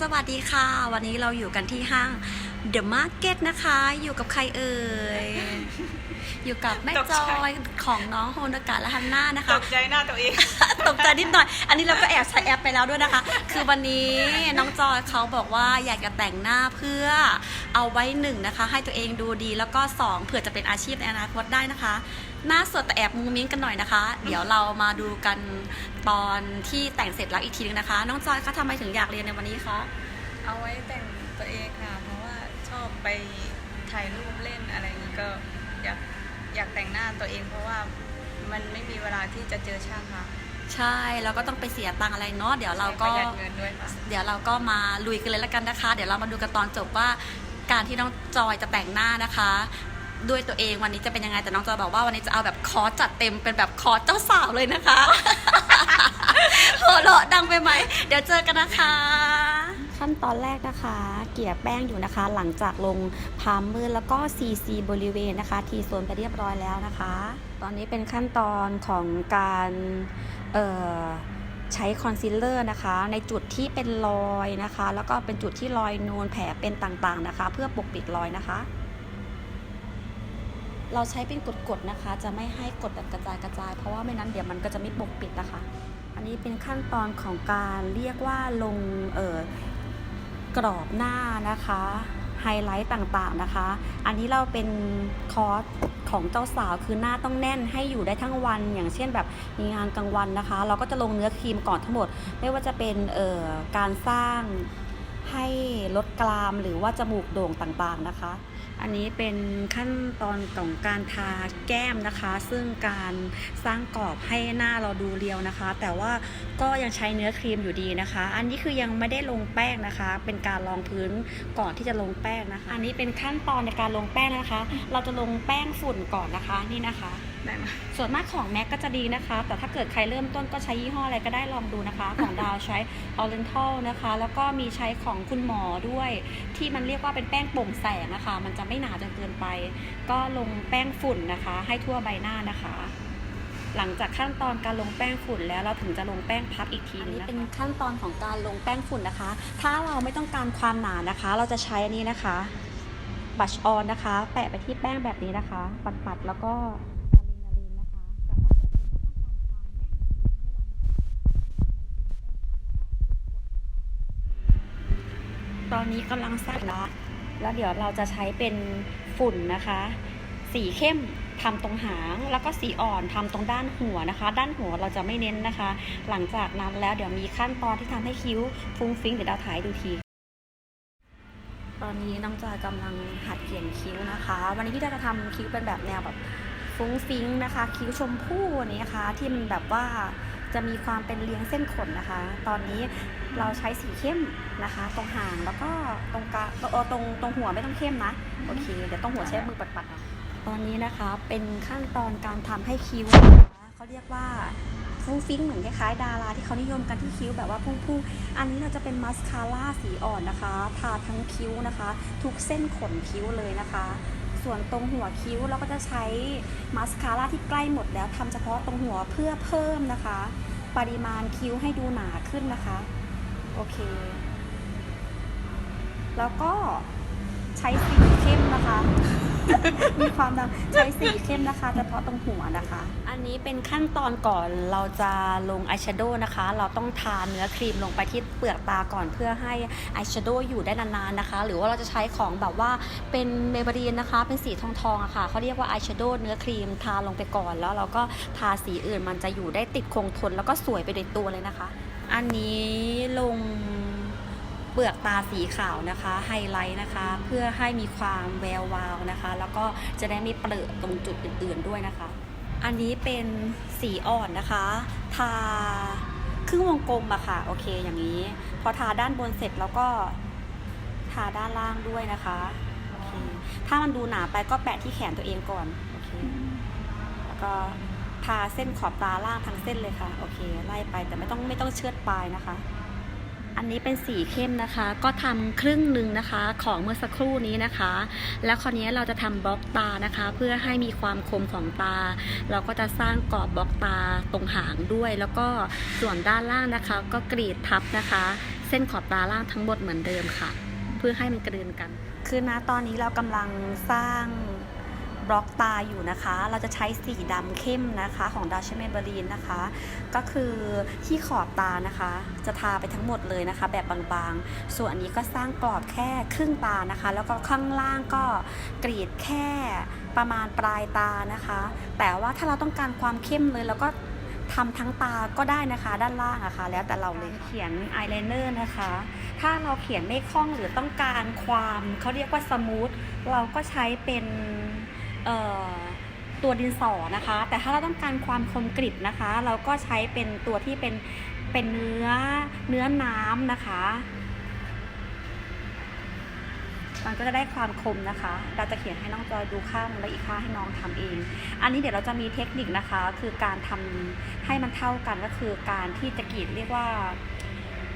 สวัสดีค่ะ วันนี้เราอยู่กันที่ห้างเดอะมาร์เก็ตนะคะ อยู่กับใครเอ่ย อยู่กับแม่ตกจใจอยของน้องโฮนากะและฮันน่านะคะ ตกใจหน้าตัวเอง ตกใจนิดหน่อย อันนี้เราก็แอบใช้แอปไปแล้วด้วยนะคะ คือวันนี้น้องจอยเขาบอกว่าอยากจะแต่งหน้าเพื่อเอาไว้หนึ่งนะคะ ให้ตัวเองดูดีแล้วก็สองเผื่อจะเป็นอาชีพในอนาคตได้นะคะ หน้าสดแต่แอบมุ้งมิ้งกันหน่อยนะคะ เดี๋ยวเรามาดูกันตอนที่แต่งเสร็จแล้วอีกทีนึงนะคะ น้องจอยคะทำไมถึงอยากเรียนในวันนี้คะเอาไว้แต่งตัวเองค่ะ เพราะว่าชอบไปถ่ายรูปเล่นอะไรอย่างนี้ก็อยาก อยากแต่งหน้าตัวเองเพราะว่ามันไม่มีเวลาที่จะเจอช่างค่ะ ใช่แล้วก็ต้องไปเสียตังค์อะไรเนาะเดี๋ยวเราก็ประหยัดเงินด้วยค่ะ เดี๋ยวเราก็มาลุยกันเลยละกันนะคะ เดี๋ยวเรามาดูกันตอนจบว่า การที่น้องจอยจะแต่งหน้านะคะ ด้วยตัวเองวันนี้จะเป็นยังไงแต่น้องจอยบอกว่าวันนี้จะเอาแบบคอร์สจัดเต็มเป็นแบบคอร์สเจ้าสาวเลยนะคะ หัวเราะดังไปไหมเดี๋ยวเจอกันนะคะ ขั้นตอนแรกนะคะ เกลี่ยแป้งอยู่นะคะ หลังจากลงพามมือแล้วก็ CC บริเวณนะคะ ทีโซนไปเรียบร้อยแล้วนะคะ ตอนนี้เป็นขั้นตอนของการใช้คอนซีลเลอร์นะคะ ในจุดที่เป็นรอยนะคะ แล้วก็เป็นจุดที่รอยนูนแผลเป็นต่างๆนะคะ เพื่อปกปิดรอยนะคะ เราใช้เป็นกดๆนะคะ จะไม่ให้กดแบบกระจายกระจาย เพราะว่าไม่นั้นเดี๋ยวมันก็จะไม่ปกปิดนะคะ อันนี้เป็นขั้นตอนของการเรียกว่าลงเอ่อ กรอบหน้านะคะ ไฮไลท์ต่างๆนะคะ อันนี้เราเป็นคอร์สของเจ้าสาวคือหน้าต้องแน่นให้อยู่ได้ทั้งวัน อย่างเช่นแบบมีงานกลางวันนะคะ เราก็จะลงเนื้อครีมก่อนทั้งหมด ไม่ว่าจะเป็นเอ่อการสร้างให้ลดกรามหรือว่าจมูกโด่งต่างๆนะคะ อันนี้เป็นขั้นตอนของการทาแก้มนะคะ ซึ่งการสร้างกรอบให้หน้าเราดูเรียวนะคะ แต่ว่าก็ยังใช้เนื้อครีมอยู่ดีนะคะ อันนี้คือยังไม่ได้ลงแป้งนะคะ เป็นการรองพื้นก่อนที่จะลงแป้งนะคะ อันนี้เป็นขั้นตอนในการลงแป้งนะคะ เราจะลงแป้งฝุ่นก่อนนะคะนี่นะคะ ได้ไหมส่วนมากของแม็กก็จะดีนะคะ แต่ถ้าเกิดใครเริ่มต้นก็ใช้ยี่ห้ออะไรก็ได้ลองดูนะคะ ของดาวใช้ Oriental นะคะ แล้วก็มีใช้ของคุณหมอด้วย ที่มันเรียกว่าเป็นแป้งโปร่งแสงนะคะ มันจะไม่หนาจนเกินไป ก็ลงแป้งฝุ่นนะคะ ให้ทั่วใบหน้านะคะ หลังจากขั้นตอนการลงแป้งฝุ่นแล้วเราถึงจะลงแป้งพับอีกทีนึงนะคะเป็นขั้นตอนของการลงแป้งฝุ่นนะคะ ถ้าเราไม่ต้องการความหนานะคะ เราจะใช้อันนี้นะคะบัชออนนะคะ แปะไปที่แป้งแบบนี้นะคะ ปัดๆแล้วก็ ตอนนี้กำลังสร้างละแล้วเดี๋ยวเราจะใช้เป็นฝุ่นนะคะ สีเข้มทำตรงหางแล้วก็สีอ่อนทำตรงด้านหัวนะคะ ด้านหัวเราจะไม่เน้นนะคะ หลังจากนั้นแล้วเดี๋ยวมีขั้นตอนที่ทำให้คิ้วฟุ้งฟิ้งเดี๋ยวเราถ่ายดูทีตอนนี้น้องจอยกำลังหัดเขียนคิ้วนะคะ วันนี้พี่จะทำคิ้วเป็นแบบแนวแบบฟุ้งฟิ้งนะคะ คิ้วชมพู่อันนี้นะคะ ที่มันแบบว่า จะมีความเป็นเลี้ยงเส้นขนนะคะ ตอนนี้เราใช้สีเข้มนะคะ ตรงหางแล้วก็ตรงกลางเออตรงตรงหัวไม่ต้องเข้มนะโอเคเดี๋ยวต้องหัวใช้มือปัดๆตอนนี้นะคะเป็นขั้นตอนการทำให้คิ้วนะคะเขาเรียกว่าฟุ้งฟิ้งเหมือนคล้ายๆดาราที่เขานิยมกันที่คิ้วแบบว่าพุ่งๆ อันนี้เราจะเป็นมัสคาร่าสีอ่อนนะคะ ทาทั้งคิ้วนะคะ ทุกเส้นขนคิ้วเลยนะคะ ส่วนตรงหัวคิ้วเราก็จะใช้มาสคาร่าที่ใกล้หมดแล้วทำเฉพาะตรงหัวเพื่อเพิ่มนะคะ ปริมาณคิ้วให้ดูหนาขึ้นนะคะ โอเค แล้วก็ใช้สีเข้มนะคะ มีความดังใช้สีเข้มนะคะเฉพาะตรงหัวนะคะ อันนี้เป็นขั้นตอนก่อนเราจะลงอายแชโดว์นะคะ เราต้องทาเนื้อครีมลงไปที่เปลือกตาก่อนเพื่อให้อายแชโดว์อยู่ได้นานๆนะคะ หรือว่าเราจะใช้ของแบบว่าเป็นเมเบรีนนะคะ เป็นสีทองๆอะค่ะเขาเรียกว่าอายแชโดว์เนื้อครีมทาลงไปก่อน แล้วเราก็ทาสีอื่นมันจะอยู่ได้ติดคงทนแล้วก็สวยไปในตัวเลยนะคะ อันนี้ลง เปลือกตาสีขาวนะคะไฮไลท์นะคะ เพื่อให้มีความแวววาวนะคะ แล้วก็จะได้ไม่เปรอะตรงจุดอื่นๆด้วยนะคะ อันนี้เป็นสีอ่อนนะคะ ทาครึ่งวงกลมอะค่ะ โอเคอย่างนี้ พอทาด้านบนเสร็จแล้วก็ทาด้านล่างด้วยนะคะโอเคถ้ามันดูหนาไปก็แปะที่แขนตัวเองก่อนโอเคแล้วก็ทาเส้นขอบตาล่างทั้งเส้นเลยค่ะ โอเค ไล่ไปแต่ไม่ต้องไม่ต้องเชือดปลายนะคะ อันนี้เป็นสีเข้มนะคะ ก็ทำครึ่งหนึ่งนะคะ ของเมื่อสักครู่นี้นะคะ แล้วคราวนี้เราจะทำบล็อกตานะคะ เพื่อให้มีความคมของตา เราก็จะสร้างกรอบบล็อกตาตรงหางด้วย แล้วก็ส่วนด้านล่างนะคะ ก็กรีดทับนะคะสส้นขอบตาล่างทั้งหมดเหมือนเดิมค่ะ เพื่อให้มันกระเดือนกัน คือนะตอนนี้เรากำลังสร้าง บล็อกตาอยู่นะคะ เราจะใช้สีดำเข้มนะคะของดาชเมเบรีนนะคะ ก็คือที่ขอบตานะคะ จะทาไปทั้งหมดเลยนะคะ แบบบางๆ ส่วนอันนี้ก็สร้างกรอบแค่ครึ่งตานะคะ แล้วก็ข้างล่างก็กรีดแค่ประมาณปลายตานะคะ แต่ว่าถ้าเราต้องการความเข้มเลยเราก็ทำทั้งตาก็ได้นะคะด้านล่างอะคะ่ะแล้วแต่เราเลยเขียนอายไลเนอร์นะคะ ถ้าเราเขียนไม่คล่องหรือต้องการความเขาเรียกว่าสมูทเราก็ใช้เป็น ตัวดินสอนะคะ แต่ถ้าเราต้องการความคมกริบนะคะ เราก็ใช้เป็นตัวที่เป็นเป็นเนื้อเนื้อน้ำนะคะ มันก็จะได้ความคมนะคะ เราจะเขียนให้น้องจอยดูข้างและอีกข้างให้น้องทำเอง อันนี้เดี๋ยวเราจะมีเทคนิคนะคะ คือการทำให้มันเท่ากันก็คือการที่จะกรีดเรียกว่า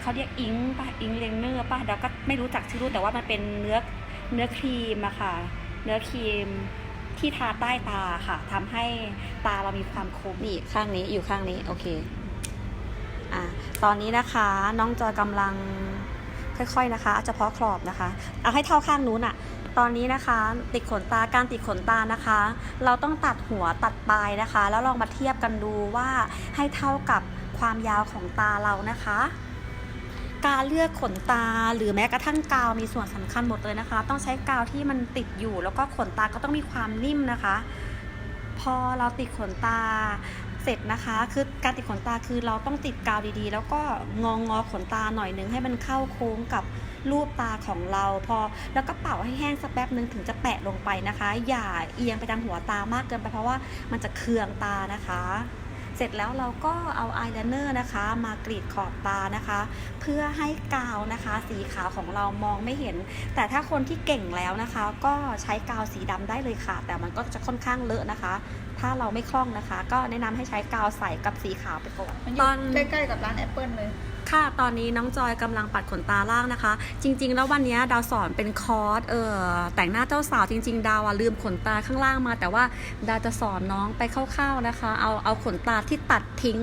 เขาเรียกอิงป่ะอิงเลนเนอร์ป่ะเดี๋ยวก็ไม่รู้จักชื่อรู้แต่ว่ามันเป็นเนื้อเนื้อครีมอะค่ะ เนื้อครีม ที่ทาใต้ตาค่ะทำให้ตาเรามีความคมนี่ข้างนี้อยู่ข้างนี้โอเคอะตอนนี้นะคะน้องจอยกำลังค่อยๆนะคะเฉพาะขอบนะคะเอาให้เท่าข้างนู้นอะตอนนี้นะคะ ติดขนตาการติดขนตานะคะ เราต้องตัดหัวตัดปลายนะคะ แล้วลองมาเทียบกันดูว่าให้เท่ากับความยาวของตาเรานะคะ การเลือกขนตา หรือแม้กระทั่งกาวมีส่วนสำคัญหมดเลยนะคะ ต้องใช้กาวที่มันติดอยู่ แล้วก็ขนตาก็ต้องมีความนิ่มนะคะ พอเราติดขนตาเสร็จนะคะ คือการติดขนตาคือเราต้องติดกาวดีๆ แล้วก็งองอขนตาหน่อยนึงให้มันเข้าโค้งกับรูปตาของเราพอแล้วก็เป่าให้แห้งสักแป๊บนึงถึงจะแปะลงไปนะคะ อย่าเอียงไปทางหัวตามากเกินไปเพราะว่ามันจะเคืองตานะคะ เสร็จแล้วเราก็เอาอายไลเนอร์นะคะ มากรีดขอบตานะคะ เพื่อให้กาวนะคะ สีขาวของเรามองไม่เห็น แต่ถ้าคนที่เก่งแล้วนะคะ ก็ใช้กาวสีดำได้เลยค่ะ แต่มันก็จะค่อนข้างเลอะนะคะ ถ้าเราไม่คล่องนะคะ ก็แนะนำให้ใช้กาวใสกับสีขาวไปก่อนตอนใกล้ๆกับร้านแอปเปิลเลย ค่ะ ตอนนี้น้องจอยกำลังปัดขนตาล่างนะคะ จริง ๆ แล้ววันนี้ดาวสอนเป็นคอร์สเออแต่งหน้าเจ้าสาวจริง ๆ ดาวอะลืมขนตาข้างล่างมา แต่ว่าดาวจะสอนน้องไปคร่าวๆนะคะ เอาเอาขนตาที่ตัดทิ้ง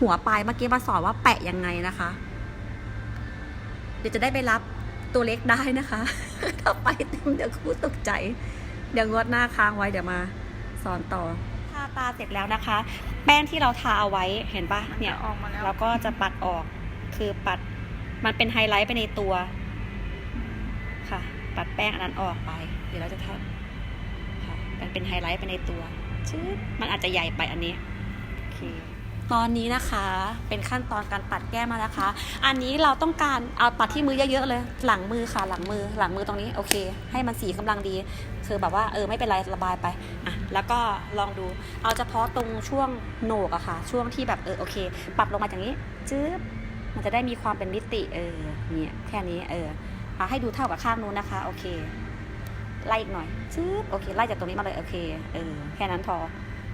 หัวปลายเมื่อกี้มาสอนว่าแปะยังไงนะคะ เดี๋ยวจะได้ไปรับตัวเล็กได้นะคะ ถ้าไปเต็มเดี๋ยวครูตกใจ เดี๋ยวงดหน้าค้างไว้เดี๋ยวมาสอนต่อทาตาเสร็จแล้วนะคะ แป้งที่เราทาเอาไว้เห็นปะมันเนี่ยจะออกมาแล้วเราก็จะปัดออก คือปัดมันเป็นไฮไลท์ไปในตัวค่ะ ปัดแป้งอันนั้นออกไป เดี๋ยวเราจะทำค่ะมันเป็นไฮไลท์ไปในตัวชืดมันอาจจะใหญ่ไปอันนี้โอเคตอนนี้นะคะเป็นขั้นตอนการปัดแก้มแล้วนะคะ อันนี้เราต้องการเอาปัดที่มือเยอะๆเลย หลังมือค่ะหลังมือหลังมือตรงนี้โอเค ให้มันสีกำลังดี คือแบบว่าเออไม่เป็นไรระบายไปอะแล้วก็ลองดูเอาเฉพาะตรงช่วงโหนกอะค่ะ ช่วงที่แบบเออโอเค ปรับลงมาอย่างนี้จื๊บ มันจะได้มีความเป็นมิติเออเนี่ยแค่นี้เออเอาให้ดูเท่ากับข้างนู้นนะคะ โอเค ไล่อีกหน่อยจื๊บโอเค ไล่จากตรงนี้มาเลยโอเคเออแค่นั้นพอ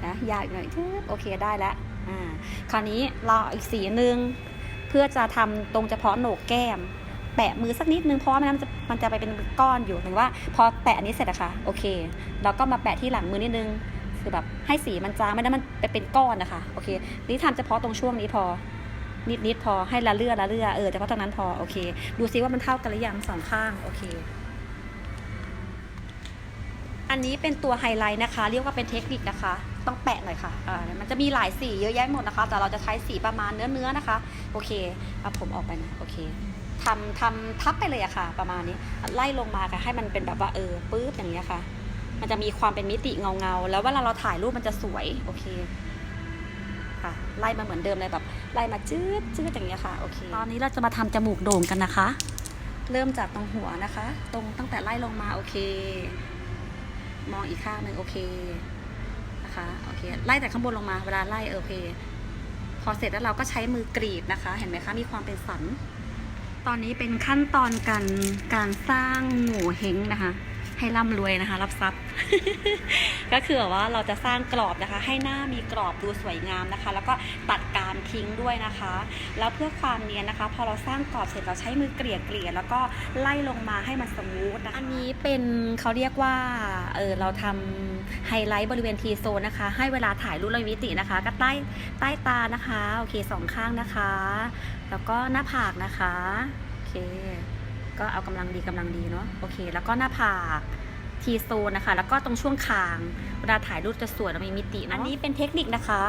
นะยาวอีกหน่อยจื๊บโอเคได้แล้วอ่าคราวนี้เราเอาอีกสีหนึ่งเพื่อจะทำตรงเฉพาะโหนกแก้ม แปะมือสักนิดนึงเพราะว่ามันจะมันจะไปเป็นก้อนอยู่ถึงว่า พอแปะอันนี้เสร็จอะค่ะโอเค เราก็มาแปะที่หลังมือนิดนึงคือแบบให้สีมันจางไม่ได้มันไปเป็นก้อนนะคะโอเค นี่ทำเฉพาะตรงช่วงนี้พอ นิดนิดๆพอให้ละเลือละเลือเออเฉพาะตรงนั้นพอโอเค ดูซิว่ามันเท่ากันหรือยังสองข้างโอเค อันนี้เป็นตัวไฮไลท์นะคะ เรียกว่าเป็นเทคนิคนะคะ ต้องแปะหน่อยค่ะอ่ามันจะมีหลายสีเยอะแยะหมดนะคะ แต่เราจะใช้สีประมาณเนื้อเนื้อๆนะคะ โอเคเอาผมออกไปนะโอเคทำทำทับไปเลยอะค่ะ ประมาณนี้ไล่ลงมาค่ะ ให้มันเป็นแบบว่าเออปื๊บอย่างเงี้ยค่ะ มันจะมีความเป็นมิติเงาเงาแล้วเวลาเราถ่ายรูปมันจะสวย โอเค ค่ะ ไล่มาเหมือนเดิมเลยแบบ ไล่มาจืดจืดอย่างเงี้ยค่ะโอเคตอนนี้เราจะมาทำจมูกโด่งกันนะคะ เริ่มจากตรงหัวนะคะ ตรงตั้งแต่ไล่ลงมาโอเค มองอีกข้างหนึ่งโอเคนะคะโอเคไล่แต่ข้างบนลงมาเวลาไล่เออโอเค พอเสร็จแล้วเราก็ใช้มือกรีดนะคะ เห็นไหมคะมีความเป็นสันตอนนี้เป็นขั้นตอนการการสร้างหมูเฮงนะคะ ให้ร่ำรวยนะคะ รับทรัพย์ ก็คือว่าเราจะสร้างกรอบนะคะ ให้หน้ามีกรอบดูสวยงามนะคะ แล้วก็ตัดการทิ้งด้วยนะคะ แล้วเพื่อความเนียนนะคะ พอเราสร้างกรอบเสร็จเราใช้มือเกลี่ยเกลี่ยแล้วก็ไล่ลงมาให้มันสมูทนะะอันนี้เป็นเขาเรียกว่าเออเราทำไฮไลท์บริเวณทีโซนนะคะ ให้เวลาถ่ายรูปเรามิตินะคะ ก็ใต้ใต้ตานะคะ โอเคสองข้างนะคะ แล้วก็หน้าผากนะคะ โอเค ก็เอากำลังดีกำลังดีเนาะโอเค แล้วก็หน้าผากทีโซนนะคะ แล้วก็ตรงช่วงคางเวลาถ่ายรูปจะสวยและมีมิติอันนี้เป็นเทคนิคนะคะ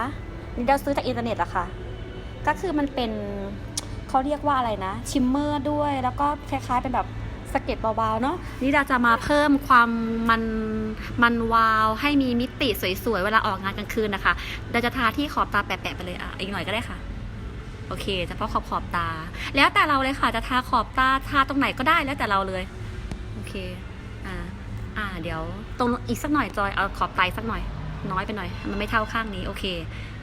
นี่เราซื้อจากอินเทอร์เน็ตอะค่ะ ก็คือมันเป็นเขาเรียกว่าอะไรนะ ชิมเมอร์ด้วย แล้วก็คล้ายๆเป็นแบบสเก็ดเบาๆเนาะนี่เราจะมาเพิ่มความมันมันวาวให้มีมิติสวยๆ เวลาออกงานกลางคืนนะคะ เราจะทาที่ขอบตาแปะๆไปเลยอะอีกหน่อยก็ได้ค่ะ โอเคเฉพาะขอบขอบตา แล้วแต่เราเลยค่ะจะทาขอบตาทาตรงไหนก็ได้แล้วแต่เราเลยโอเคอ่าอ่าเดี๋ยวตรงอีกสักหน่อยจอยเอาขอบไตสักหน่อย น้อยไปหน่อย มันไม่เท่าข้างนี้โอเค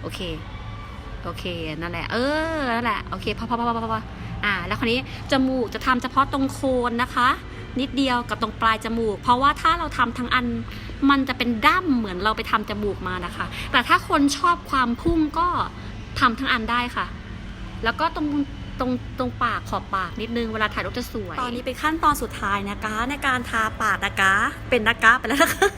โอเคโอเคนั่นแหละ เออนั่นแหละโอเคพอพอพอพอพออ่า แล้วคราวนี้จมูกจะทำเฉพาะตรงโคนนะคะ นิดเดียวกับตรงปลายจมูก เพราะว่าถ้าเราทำทั้งอันมันจะเป็นด้ามเหมือนเราไปทำจมูกมานะคะ แต่ถ้าคนชอบความพุ่งก็ทำทั้งอันได้ค่ะ แล้วก็ตรง ตรงตรงปากขอบปากนิดนึงเวลาถ่ายรูปจะสวย ตอนนี้เป็นขั้นตอนสุดท้ายนะคะในการทาปากนะคะเป็นนะคะไปแล้วนะคะ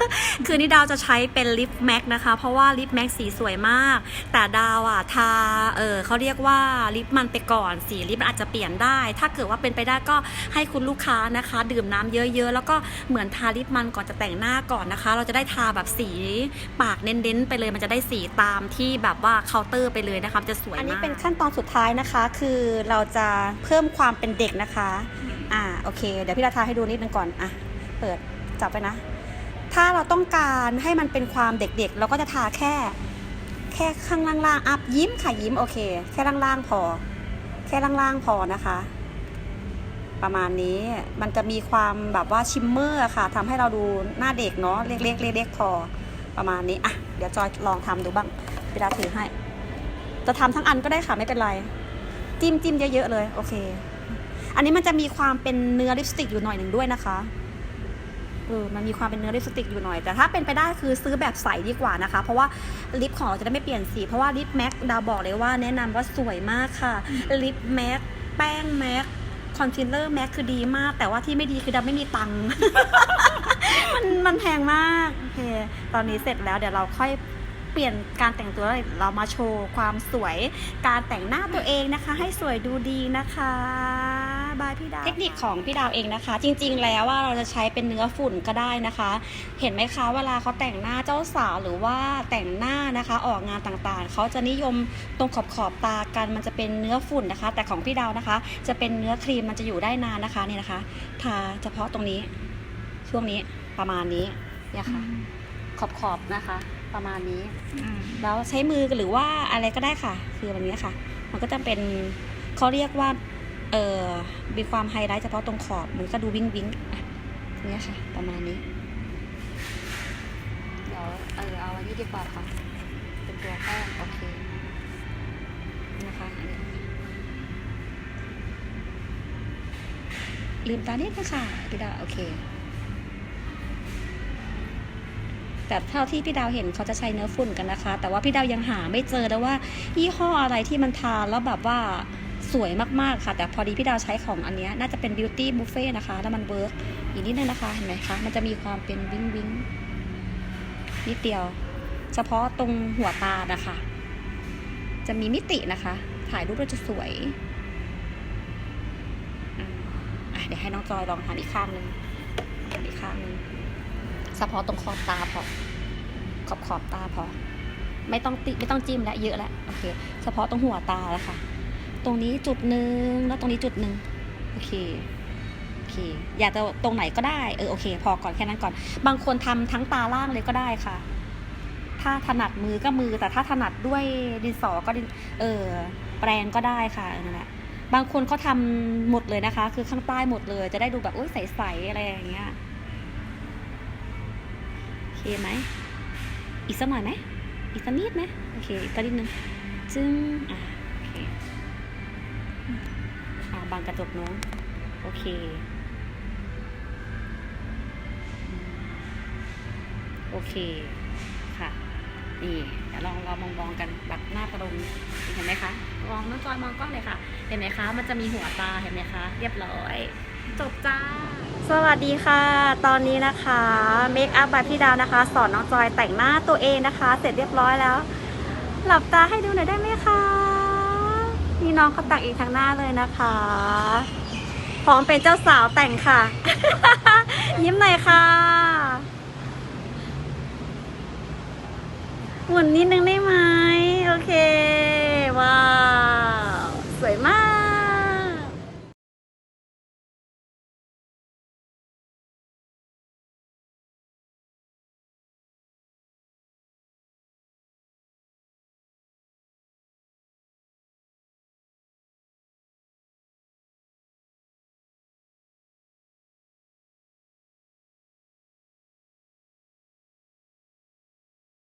คือนี่ดาวจะใช้เป็นลิปแม็กนะคะ เพราะว่าลิปแม็กสีสวยมาก แต่ดาวอะทาเออเขาเรียกว่าลิปมันไปก่อนสีลิปมันอาจจะเปลี่ยนได้ ถ้าเกิดว่าเป็นไปได้ก็ให้คุณลูกค้านะคะ ดื่มน้ำเยอะๆ แล้วก็เหมือนทาลิปมันก่อนจะแต่งหน้าก่อนนะคะ เราจะได้ทาแบบสีปากเน้นๆไปเลยมันจะได้สีตามที่แบบว่าเคาน์เตอร์ไปเลยนะคะมันจะสวยมากอันนี้เป็นขั้นตอนสุดท้ายนะคะ คือเราจะเพิ่มความเป็นเด็กนะคะ อ่าโอเค เดี๋ยวพี่ราทาให้ดูนิดนึงก่อนอะเปิดจับไปนะ ถ้าเราต้องการให้มันเป็นความเด็กๆ เราก็จะทาแค่ แค่ข้างล่างๆอัพยิ้มค่ะยิ้มโอเค แค่ล่างๆพอ แค่ล่างๆพอนะคะ ประมาณนี้มันจะมีความแบบว่าชิมเมอร์ค่ะทำให้เราดูหน้าเด็กเนาะเล็กๆเล็กๆพอประมาณนี้อะเดี๋ยวจอยลองทำดูบ้างพี่ดาถือให้ จะทำทั้งอันก็ได้ค่ะไม่เป็นไร จิ้มจิ้มเยอะๆเลยโอเค อันนี้มันจะมีความเป็นเนื้อลิปสติกอยู่หน่อยหนึ่งด้วยนะคะเออมันมีความเป็นเนื้อลิปสติกอยู่หน่อย แต่ถ้าเป็นไปได้คือซื้อแบบใสดีกว่านะคะ เพราะว่าลิปของเราจะได้ไม่เปลี่ยนสี เพราะว่าลิปแม็กดาวบอกเลยว่าแนะนำว่าสวยมากค่ะ ลิปแม็กแป้งแม็กคอนซีลเลอร์แม็กคือดีมาก แต่ว่าที่ไม่ดีคือดาไม่มีตังค์มันมันแพงมาก โอเค ตอนนี้เสร็จแล้วเดี๋ยวเราค่อย ปลี่ยนการแต่งตัวเลยเรามาโชว์ความสวยการแต่งหน้าตัวเองนะคะ ให้สวยดูดีนะคะบายพี่ดาวเทคนิคของพี่ดาวเองนะคะ จริง ๆ แล้วว่าเราจะใช้เป็นเนื้อฝุ่นก็ได้นะคะ เห็นไหมคะเวลาเขาแต่งหน้าเจ้าสาวหรือว่าแต่งหน้านะคะออกงานต่างๆเขาจะนิยมตรงขอบขอบๆตากันมันจะเป็นเนื้อฝุ่นนะคะ แต่ของพี่ดาวนะคะ จะเป็นเนื้อครีมมันจะอยู่ได้นานนะคะนี่นะคะทาเฉพาะตรงนี้ช่วงนี้ประมาณนี้เนี่ยค่ะขอบขอบๆนะคะ ประมาณนี้ แล้วใช้มือหรือว่าอะไรก็ได้ค่ะ คือแบบนี้ค่ะ มันก็จะเป็นเขาเรียกว่าเออมีความไฮไลท์เฉพาะตรงขอบมันก็ดูวิ้งวิ้งอะอย่างเนี้ยค่ะ ประมาณนี้ เดี๋ยวเออเอาอันนี้ดีกว่าค่ะ เป็นตัวแป้งโอเคนะคะอันนี้ลืมตานิดนึงค่ะพี่ดาวโอเค แต่เท่าที่พี่ดาวเห็นเขาจะใช้เนื้อฝุ่นกันนะคะ แต่ว่าพี่ดาวยังหาไม่เจอแล้วว่ายี่ห้ออะไรที่มันทาแล้วแบบว่าสวยมากๆค่ะ แต่พอดีพี่ดาวใช้ของอันนี้น่าจะเป็น beauty buffet นะคะ แล้วมันเวิร์กอีกนิดนึงนะคะเห็นไหมคะ มันจะมีความเป็นวิ้งวิ้งนิดเดียว เฉพาะตรงหัวตานะคะ จะมีมิตินะคะ ถ่ายรูปแล้วจะสวยเดี๋ยวให้น้องจอยลองทำอีกข้างหนึ่งอีกข้างหนึ่ง เฉพาะตรงขอบตาพอ ขอบขอบตาพอ ไม่ต้องติไม่ต้องจิ้มและเยอะแล้วโอเค เฉพาะตรงหัวตาแล้วค่ะ ตรงนี้จุดหนึ่งแล้วตรงนี้จุดหนึ่งโอเคโอเค อยากจะตรงไหนก็ได้เออโอเค พอก่อนแค่นั้นก่อน บางคนทำทั้งตาล่างเลยก็ได้ค่ะ ถ้าถนัดมือก็มือ แต่ถ้าถนัดด้วยดินสอก็ดินเออแปรงก็ได้ค่ะนั่นแหละบางคนเขาทำหมดเลยนะคะ คือข้างใต้หมดเลย จะได้ดูแบบอุ้ยใสๆอะไรอย่างเงี้ย เคไหม อีกสักหน่อยไหม อีกสักนิดไหมโอเค อีกสักนิดนึงจึงอะโอเคอ่าบางกระจกน้อง โอเค โอเค ค่ะ นี่ เดี๋ยวลองเรามองมองกันแบบหน้าตรงเห็นไหมคะมองน้องจอยมองกล้องเลยค่ะ เห็นไหมคะ มันจะมีหัวตา เห็นไหมคะ เรียบร้อย จบจ้า สวัสดีค่ะ ตอนนี้นะคะเมคอัพบายพี่ดาวนะคะ สอนน้องจอยแต่งหน้าตัวเองนะคะ เสร็จเรียบร้อยแล้ว หลับตาให้ดูหน่อยได้ไหมคะนี่น้องเขาแต่งอีกทางหน้าเลยนะคะพร้อมเป็นเจ้าสาวแต่งค่ะ ยิ้มหน่อยค่ะหมุนนิดนึงได้ไหมโอเค